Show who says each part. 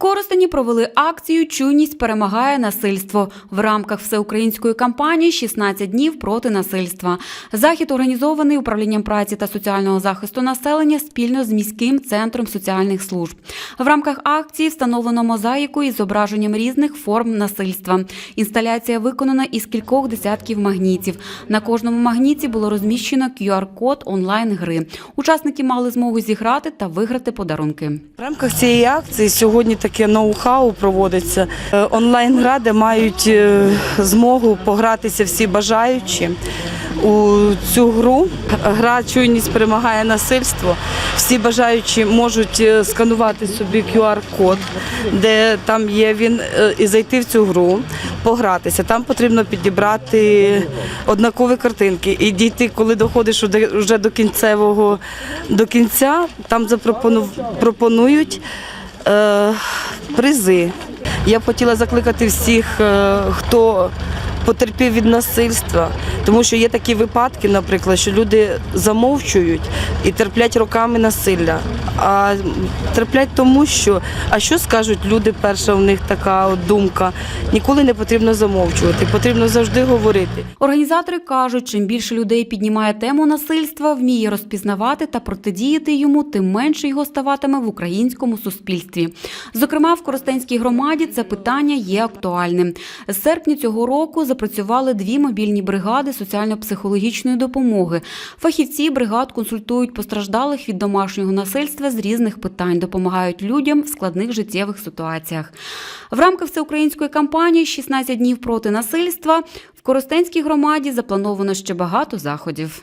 Speaker 1: Коростені провели акцію Чуйність перемагає насильство в рамках всеукраїнської кампанії «16 днів проти насильства. Захід організований управлінням праці та соціального захисту населення спільно з міським центром соціальних служб. В рамках акції встановлено мозаїку із зображенням різних форм насильства. Інсталяція виконана із кількох десятків магнітів. На кожному магніті було розміщено QR-код онлайн-гри. Учасники мали змогу зіграти та виграти подарунки.
Speaker 2: В рамках цієї акції сьогодні таке ноу-хау проводиться. Е, Онлайн-гра, де мають е, змогу погратися всі бажаючі. У цю гру гра чуйність перемагає насильство. Всі бажаючі можуть е, сканувати собі QR-код, де там є він, і зайти в цю гру, погратися. Там потрібно підібрати однакові картинки і дійти, коли доходиш вже до кінцевого до кінця, там запропону- е, призи. Я б хотіла закликати всіх, е, хто потерпів від насильства, тому що є такі випадки, наприклад, що люди замовчують і терплять роками насилля. А терплять тому, що а що скажуть люди, перша в них така думка. Ніколи не потрібно замовчувати, потрібно завжди говорити.
Speaker 1: Організатори кажуть, чим більше людей піднімає тему насильства, вміє розпізнавати та протидіяти йому, тим менше його ставатиме в українському суспільстві. Зокрема, в Коростенській громаді це питання є актуальним. З серпня цього року запрацювали дві мобільні бригади соціально-психологічної допомоги. Фахівці бригад консультують постраждалих від домашнього насильства з різних питань, допомагають людям в складних життєвих ситуаціях. В рамках всеукраїнської кампанії «16 днів проти насильства в Коростенській громаді заплановано ще багато заходів.